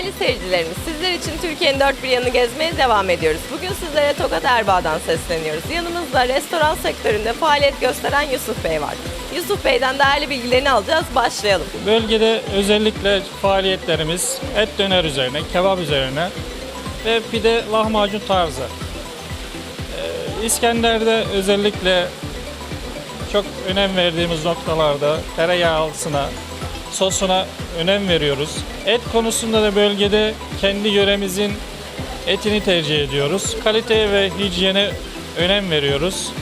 Değerli seyircilerimiz, sizler için Türkiye'nin dört bir yanını gezmeye devam ediyoruz. Bugün sizlere Tokat Erbağ'dan sesleniyoruz. Yanımızda restoran sektöründe faaliyet gösteren Yusuf Bey var. Yusuf Bey'den değerli bilgilerini alacağız. Başlayalım. Bölgede özellikle faaliyetlerimiz et döner üzerine, kebap üzerine ve pide lahmacun tarzı. Ee, İskender'de özellikle çok önem verdiğimiz noktalarda tereyağlısına, sosuna önem veriyoruz. Et konusunda da bölgede kendi yöremizin etini tercih ediyoruz. Kaliteye ve hijyene önem veriyoruz.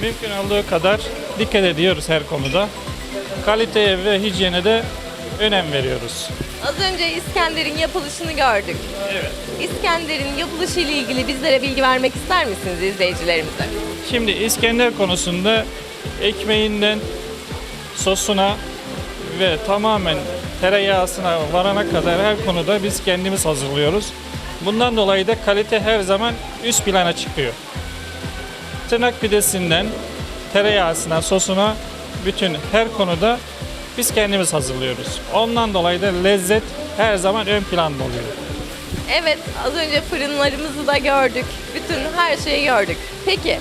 Mümkün olduğu kadar dikkat ediyoruz her konuda. Kaliteye ve hijyene de önem veriyoruz. Az önce İskender'in yapılışını gördük. Evet. İskender'in yapılışı ile ilgili bizlere bilgi vermek ister misiniz izleyicilerimize? Şimdi İskender konusunda ekmeğinden sosuna ve tamamen tereyağısına varana kadar her konuda biz kendimiz hazırlıyoruz. Bundan dolayı da kalite her zaman üst plana çıkıyor. Tırnak pidesinden tereyağısına, sosuna bütün her konuda biz kendimiz hazırlıyoruz. Ondan dolayı da lezzet her zaman ön planda oluyor. Evet, az önce fırınlarımızı da gördük. Bütün her şeyi gördük. Peki,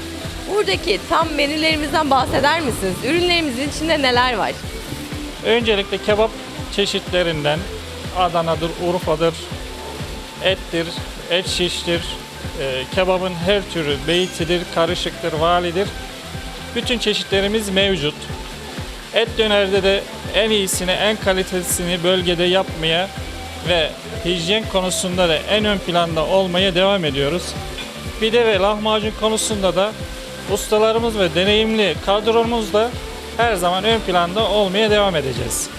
buradaki tam menülerimizden bahseder misiniz? Ürünlerimizin içinde neler var? Öncelikle kebap çeşitlerinden Adana'dır, Urfa'dır, ettir, et şiştir, e, kebabın her türü beytidir, karışıktır, validir. Bütün çeşitlerimiz mevcut. Et dönerde de en iyisini, en kalitesini bölgede yapmaya ve hijyen konusunda da en ön planda olmaya devam ediyoruz. Pide ve lahmacun konusunda da ustalarımız ve deneyimli kadromuzla her zaman ön planda olmaya devam edeceğiz.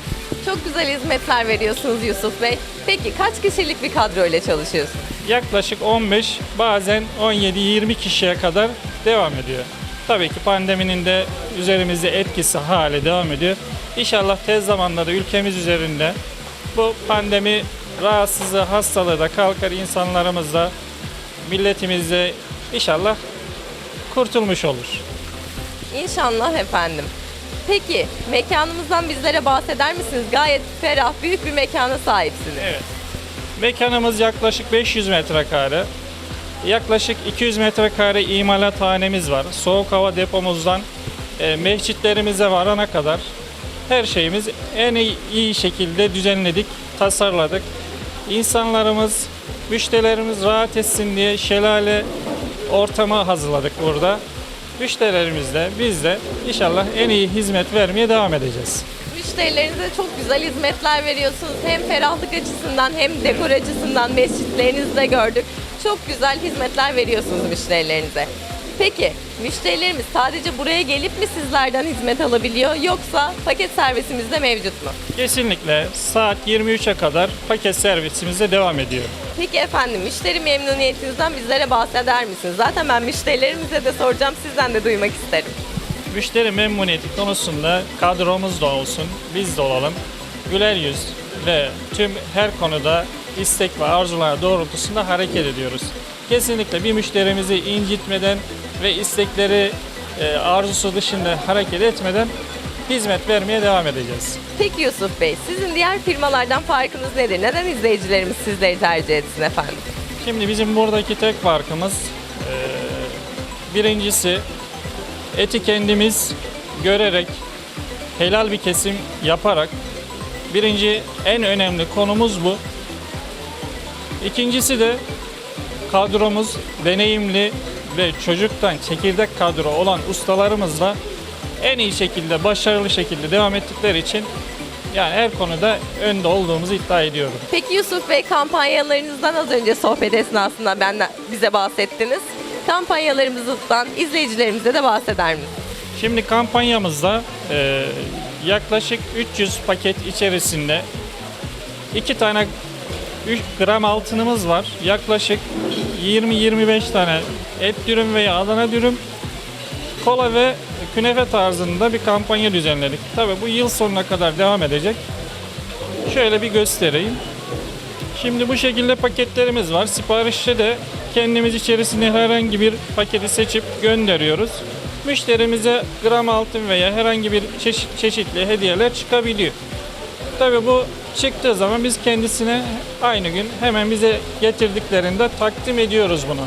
Çok güzel hizmetler veriyorsunuz Yusuf Bey. Peki kaç kişilik bir kadro ile çalışıyorsunuz? Yaklaşık 15 bazen 17-20 kişiye kadar devam ediyor. Tabii ki pandeminin de üzerimizde etkisi hale devam ediyor. İnşallah tez zamanda da ülkemiz üzerinde bu pandemi rahatsızlığı, hastalığı da kalkar insanlarımız da milletimiz de inşallah kurtulmuş olur. İnşallah efendim. Peki, mekanımızdan bizlere bahseder misiniz? Gayet ferah, büyük bir mekana sahipsiniz. Evet. Mekanımız yaklaşık 500 metrekare. Yaklaşık 200 metrekare imalathanemiz var. Soğuk hava depomuzdan e, mescitlerimize varana kadar her şeyimiz en iyi, iyi şekilde düzenledik, tasarladık. İnsanlarımız, müşterilerimiz rahat etsin diye şelale ortamı hazırladık burada. Müşterilerimiz de biz de inşallah en iyi hizmet vermeye devam edeceğiz. Müşterilerinize çok güzel hizmetler veriyorsunuz. Hem ferahlık açısından hem dekor açısından mescitlerinizde gördük. Çok güzel hizmetler veriyorsunuz müşterilerinize. Peki müşterilerimiz sadece buraya gelip mi sizlerden hizmet alabiliyor yoksa paket servisimiz de mevcut mu? Kesinlikle saat 23'e kadar paket servisimize devam ediyor. Peki efendim müşteri memnuniyetinizden bizlere bahseder misiniz? Zaten ben müşterilerimize de soracağım sizden de duymak isterim. Müşteri memnuniyeti konusunda kadromuz da olsun, biz de olalım. Güler yüz ve tüm her konuda istek ve arzular doğrultusunda hareket ediyoruz. Kesinlikle bir müşterimizi incitmeden ve istekleri e, arzusu dışında hareket etmeden hizmet vermeye devam edeceğiz. Peki Yusuf Bey sizin diğer firmalardan farkınız nedir? Neden izleyicilerimiz sizleri tercih etsin efendim? Şimdi bizim buradaki tek farkımız e, birincisi eti kendimiz görerek helal bir kesim yaparak birinci en önemli konumuz bu. İkincisi de kadromuz deneyimli ve çocuktan çekirdek kadro olan ustalarımızla en iyi şekilde, başarılı şekilde devam ettikleri için yani her konuda önde olduğumuzu iddia ediyorum. Peki Yusuf Bey kampanyalarınızdan az önce sohbet esnasında benden bize bahsettiniz. Kampanyalarımızdan izleyicilerimize de bahseder misiniz? Şimdi kampanyamızda e, yaklaşık 300 paket içerisinde iki tane 3 gram altınımız var. Yaklaşık 20-25 tane et dürüm veya Adana dürüm, kola ve künefe tarzında bir kampanya düzenledik. Tabii bu yıl sonuna kadar devam edecek. Şöyle bir göstereyim. Şimdi bu şekilde paketlerimiz var. Siparişte de kendimiz içerisinde herhangi bir paketi seçip gönderiyoruz. Müşterimize gram altın veya herhangi bir çeşit, çeşitli hediyeler çıkabiliyor. Tabii bu çıktığı zaman biz kendisine aynı gün hemen bize getirdiklerinde takdim ediyoruz bunu.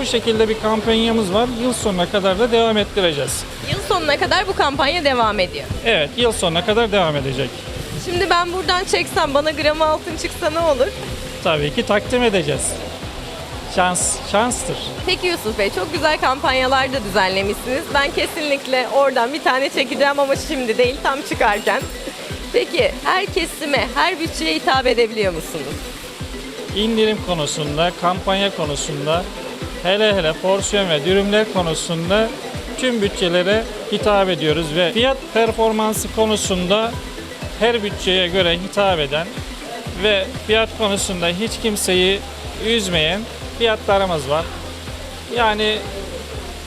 Bu şekilde bir kampanyamız var. Yıl sonuna kadar da devam ettireceğiz. Yıl sonuna kadar bu kampanya devam ediyor. Evet, yıl sonuna kadar devam edecek. Şimdi ben buradan çeksem bana gramı altın çıksa ne olur? Tabii ki takdim edeceğiz. Şans, şanstır. Peki Yusuf Bey çok güzel kampanyalar da düzenlemişsiniz. Ben kesinlikle oradan bir tane çekeceğim ama şimdi değil tam çıkarken. Peki her kesime, her bütçeye hitap edebiliyor musunuz? indirim konusunda, kampanya konusunda, hele hele porsiyon ve dürümler konusunda tüm bütçelere hitap ediyoruz ve fiyat performansı konusunda her bütçeye göre hitap eden ve fiyat konusunda hiç kimseyi üzmeyen fiyatlarımız var. Yani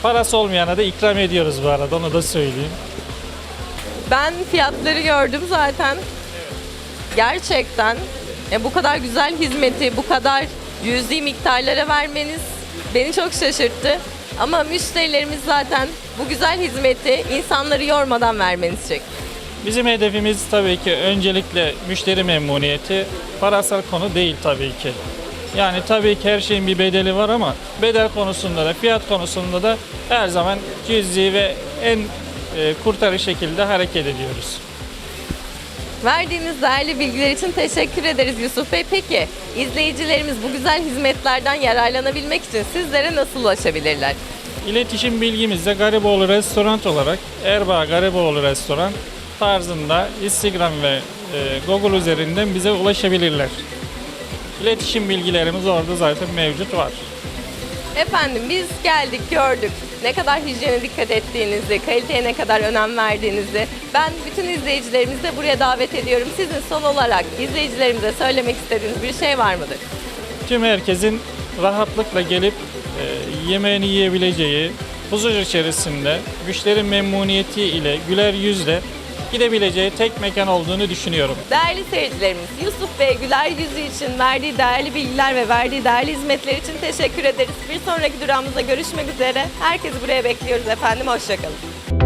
parası olmayana da ikram ediyoruz bu arada onu da söyleyeyim. Ben fiyatları gördüm zaten. Gerçekten e, bu kadar güzel hizmeti bu kadar cüzi miktarlara vermeniz beni çok şaşırttı. Ama müşterilerimiz zaten bu güzel hizmeti insanları yormadan vermeniz çek. Bizim hedefimiz tabii ki öncelikle müşteri memnuniyeti, parasal konu değil tabii ki. Yani tabii ki her şeyin bir bedeli var ama bedel konusunda da fiyat konusunda da her zaman cüzi ve en e, kurtarı şekilde hareket ediyoruz. Verdiğiniz değerli bilgiler için teşekkür ederiz Yusuf Bey. Peki izleyicilerimiz bu güzel hizmetlerden yararlanabilmek için sizlere nasıl ulaşabilirler? İletişim bilgimizde Gariboğlu Restoran olarak Erbaa Gariboğlu Restoran tarzında Instagram ve e, Google üzerinden bize ulaşabilirler. İletişim bilgilerimiz orada zaten mevcut var. Efendim biz geldik gördük ne kadar hijyene dikkat ettiğinizi, kaliteye ne kadar önem verdiğinizi ben bütün izleyicilerimizi de buraya davet ediyorum. Sizin son olarak izleyicilerimize söylemek istediğiniz bir şey var mıdır? tüm herkesin rahatlıkla gelip e, yemeğini yiyebileceği, huzur içerisinde, müşteri memnuniyeti ile, güler yüzle gidebileceği tek mekan olduğunu düşünüyorum. Değerli seyircilerimiz Yusuf Bey güler yüzü için verdiği değerli bilgiler ve verdiği değerli hizmetler için teşekkür ederiz. Bir sonraki durağımızda görüşmek üzere. Herkesi buraya bekliyoruz efendim. Hoşçakalın.